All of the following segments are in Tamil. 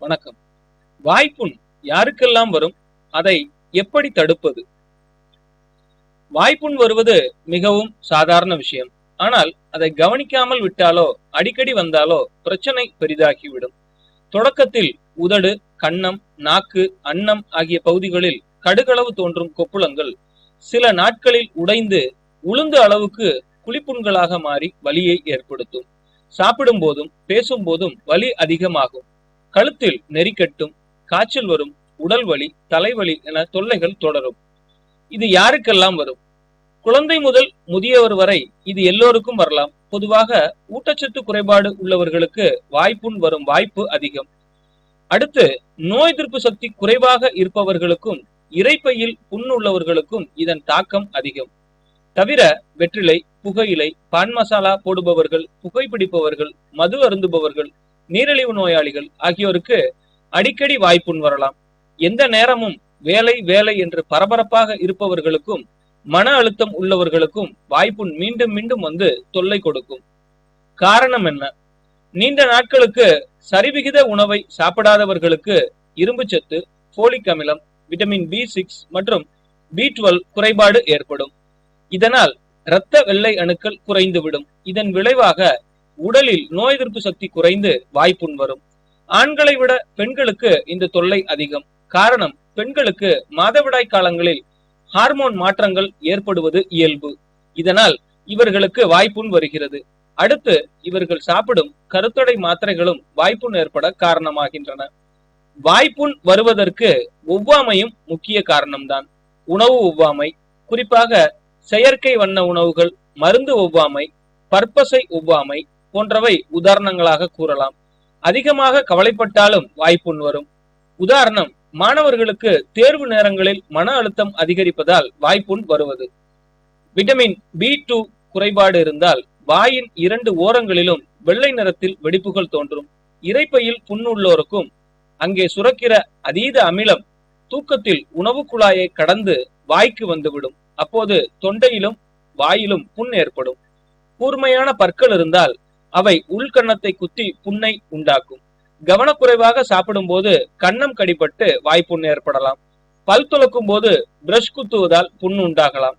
வணக்கம். வாய்ப்புண் யாருக்கெல்லாம் வரும்? அதை எப்படி தடுப்பது? வாய்ப்புண் வருவது மிகவும் சாதாரண விஷயம். ஆனால் அதை கவனிக்காமல் விட்டாலோ அடிக்கடி வந்தாலோ பிரச்சனை பெரிதாகிவிடும். தொடக்கத்தில் உதடு கன்னம் நாக்கு அன்னம் ஆகிய பகுதிகளில் கடுகளவு தோன்றும் கொப்புளங்கள் சில நாட்களில் உடைந்து உளுந்து அளவுக்கு குளிப்புண்களாக மாறி வலியை ஏற்படுத்தும். சாப்பிடும் போதும் பேசும் போதும் வலி அதிகமாகும். கழுத்தில் நெறிக்கட்டும் காய்ச்சல் வரும் உடல் வலி தலைவலி என தொல்லைகள் தொடரும். இது யாருக்கெல்லாம் வரும்? குழந்தை முதல் முதியவர் வரை இது எல்லோருக்கும் வரலாம். பொதுவாக ஊட்டச்சத்து குறைபாடு உள்ளவர்களுக்கு வாய்ப்புண் வரும் வாய்ப்பு அதிகம். அடுத்து நோய் எதிர்ப்பு சக்தி குறைவாக இருப்பவர்களுக்கும் இறைப்பையில் புண் உள்ளவர்களுக்கும் இதன் தாக்கம் அதிகம். தவிர வெற்றிலை புகையிலை பான் மசாலா போடுபவர்கள் புகைப்பிடிப்பவர்கள் மது அருந்துபவர்கள் நீரிழிவு நோயாளிகள் ஆகியோருக்கு அடிக்கடி வாய்ப்புண் வரலாம். எந்த நேரமும் வேலை வேலை என்று பரபரப்பாக இருப்பவர்களுக்கும் மன அழுத்தம் உள்ளவர்களுக்கும் வாய்ப்புண் மீண்டும் மீண்டும் வந்து தொல்லை கொடுக்கும். காரணம் என்ன? நீண்ட நாட்களுக்கு சரிவிகித உணவை சாப்பிடாதவர்களுக்கு இரும்புச்சத்து போலிக் அமிலம் விட்டமின் பி சிக்ஸ் மற்றும் பி டுவெல் குறைபாடு ஏற்படும். இதனால் இரத்த வெள்ளை அணுக்கள் குறைந்துவிடும். இதன் விளைவாக உடலில் நோய் எதிர்ப்பு சக்தி குறைந்து வாய்ப்புண் வரும். ஆண்களை விட பெண்களுக்கு இந்த தொல்லை அதிகம். காரணம் பெண்களுக்கு மாதவிடாய் காலங்களில் ஹார்மோன் மாற்றங்கள் ஏற்படுவது இயல்பு. இதனால் இவர்களுக்கு வாய்ப்புண் வருகிறது. அடுத்து இவர்கள் சாப்பிடும் கருத்தடை மாத்திரைகளும் வாய்ப்புண் ஏற்பட காரணமாகின்றன. வாய்ப்புண் வருவதற்கு ஒவ்வாமையும் முக்கிய காரணம்தான். உணவு ஒவ்வாமை குறிப்பாக செயற்கை வண்ண உணவுகள் மருந்து ஒவ்வாமை பற்பசை ஒவ்வாமை போன்றவை உதாரணங்களாக கூறலாம். அதிகமாக கவலைப்பட்டாலும் வாய்ப்புண் வரும். உதாரணம் மாணவர்களுக்கு தேர்வு நேரங்களில் மன அழுத்தம் அதிகரிப்பதால் வாய்ப்புண் வருவது. விட்டமின் பி டூ குறைபாடு இருந்தால் வாயின் இரண்டு ஓரங்களிலும் வெள்ளை நிறத்தில் வெடிப்புகள் தோன்றும். இறைப்பையில் புண்ணுள்ளோருக்கும் அங்கே சுரக்கிற அதீத அமிலம் தூக்கத்தில் உணவு குழாயை கடந்து வாய்க்கு வந்துவிடும். அப்போது தொண்டையிலும் வாயிலும் புண் ஏற்படும். கூர்மையான பற்கள் இருந்தால் அவை உள்கன்னத்தை குத்தி புண்ணை உண்டாக்கும். கவனக்குறைவாக சாப்பிடும் போது கன்னம் கடிபட்டு வாய்ப்புண் ஏற்படலாம். பல் துளக்கும் போது பிரஷ் குத்துவதால் புண் உண்டாகலாம்.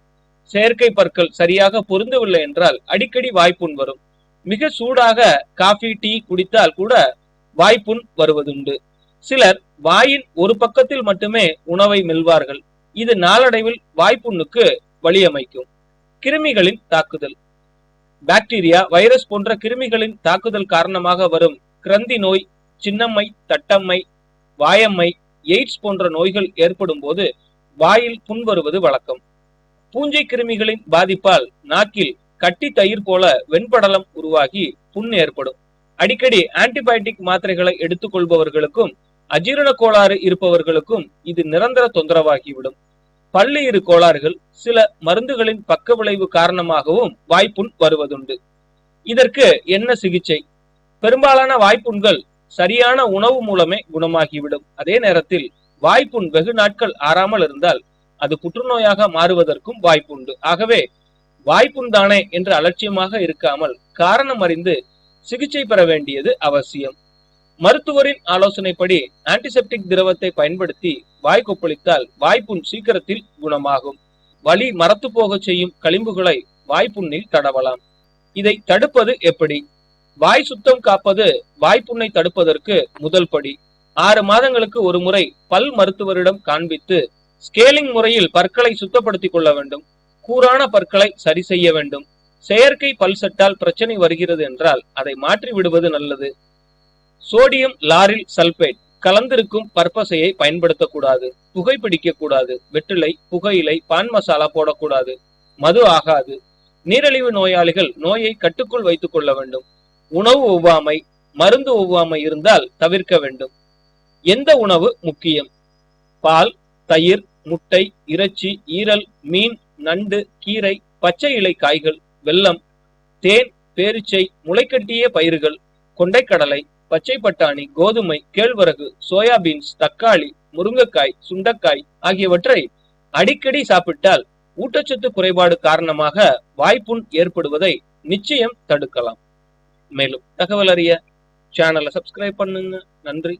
செயற்கை பற்கள் சரியாக பொருந்தவில்லை என்றால் அடிக்கடி வாய்ப்புண் வரும். மிக சூடாக காஃபி டீ குடித்தால் கூட வாய்ப்புண் வருவதுண்டு. சிலர் வாயின் ஒரு பக்கத்தில் மட்டுமே உணவை மெல்வார்கள். இது நாளடைவில் வாய்ப்புண்ணுக்கு வழியமைக்கும். கிருமிகளின் தாக்குதல். பாக்டீரியா வைரஸ் போன்ற கிருமிகளின் தாக்குதல் காரணமாக வரும் கிரந்தி நோய் சின்னம்மை தட்டம்மை வாயம்மை எய்ட்ஸ் போன்ற நோய்கள் ஏற்படும் போது வாயில் புண் வருவது வழக்கம். பூஞ்சை கிருமிகளின் பாதிப்பால் நாக்கில் கட்டி தயிர் போல வெண்படலம் உருவாகி புண் ஏற்படும். அடிக்கடி ஆன்டிபயோட்டிக் மாத்திரைகளை எடுத்துக்கொள்பவர்களுக்கும் அஜீரண கோளாறு இருப்பவர்களுக்கும் இது நிரந்தர தொந்தரவாகிவிடும். பல்லுயிறு கோளாறுகள் சில மருந்துகளின் பக்க விளைவு காரணமாகவும் வாய்ப்புண் வருவதுண்டு. இதற்கு என்ன சிகிச்சை? பெரும்பாலான வாய்ப்புண்கள் சரியான உணவு மூலமே குணமாகிவிடும். அதே நேரத்தில் வாய்ப்புண் வெகு நாட்கள் ஆறாமல் இருந்தால் அது புற்றுநோயாக மாறுவதற்கும் வாய்ப்புண்டு. ஆகவே வாய்ப்புண்டானே என்று அலட்சியமாக இருக்காமல் காரணம் அறிந்து சிகிச்சை பெற வேண்டியது அவசியம். மருத்துவரின் ஆலோசனைப்படி ஆன்டிசெப்டிக் திரவத்தை பயன்படுத்தி வாய் கொப்பளித்தால் வாய்ப்புண் சீக்கிரத்தில் குணமாகும். வலி மரத்து போக செய்யும் களிம்புகளை வாய்ப்புண்ணில் தடவலாம். இதை தடுப்பது எப்படி? வாய் சுத்தம் காப்பது வாய்ப்புண்ணை தடுப்பதற்கு முதல் படி. ஆறு மாதங்களுக்கு ஒரு முறை பல் மருத்துவரிடம் காண்பித்து ஸ்கேலிங் முறையில் பற்களை சுத்தப்படுத்திக் கொள்ள வேண்டும். கூரான பற்களை சரி செய்ய வேண்டும். செயற்கை பல்சட்டால் பிரச்சனை வருகிறது என்றால் அதை மாற்றி விடுவது நல்லது. சோடியம் லாரில் சல்பேட் கலந்திருக்கும் பற்பசையை பயன்படுத்தக்கூடாது புகைப்பிடிக்க கூடாது. வெற்றிலை புகையிலை பான் மசாலா போடக்கூடாது. மது ஆகாது. நீரிழிவு நோயாளிகள் நோயை கட்டுக்குள் வைத்துக் கொள்ள வேண்டும். உணவு ஒவ்வாமை மருந்து ஒவ்வாமை இருந்தால் தவிர்க்க வேண்டும். எந்த உணவு முக்கியம்? பால் தயிர் முட்டை இறைச்சி ஈரல் மீன் நண்டு கீரை பச்சை இலை காய்கள் வெல்லம் தேன் பேரிச்சை முளைக்கட்டிய பயிர்கள் கொண்டைக்கடலை பச்சை பட்டாணி கோதுமை கேழ்வரகு சோயாபீன்ஸ் தக்காளி முருங்கைக்காய் சுண்டக்காய் ஆகியவற்றை அடிக்கடி சாப்பிட்டால் ஊட்டச்சத்து குறைபாடு காரணமாக வாய்ப்புண் ஏற்படுவதை நிச்சயம் தடுக்கலாம். மேலும் தகவல் அறிய சேனலை சப்ஸ்கிரைப் பண்ணுங்க. நன்றி.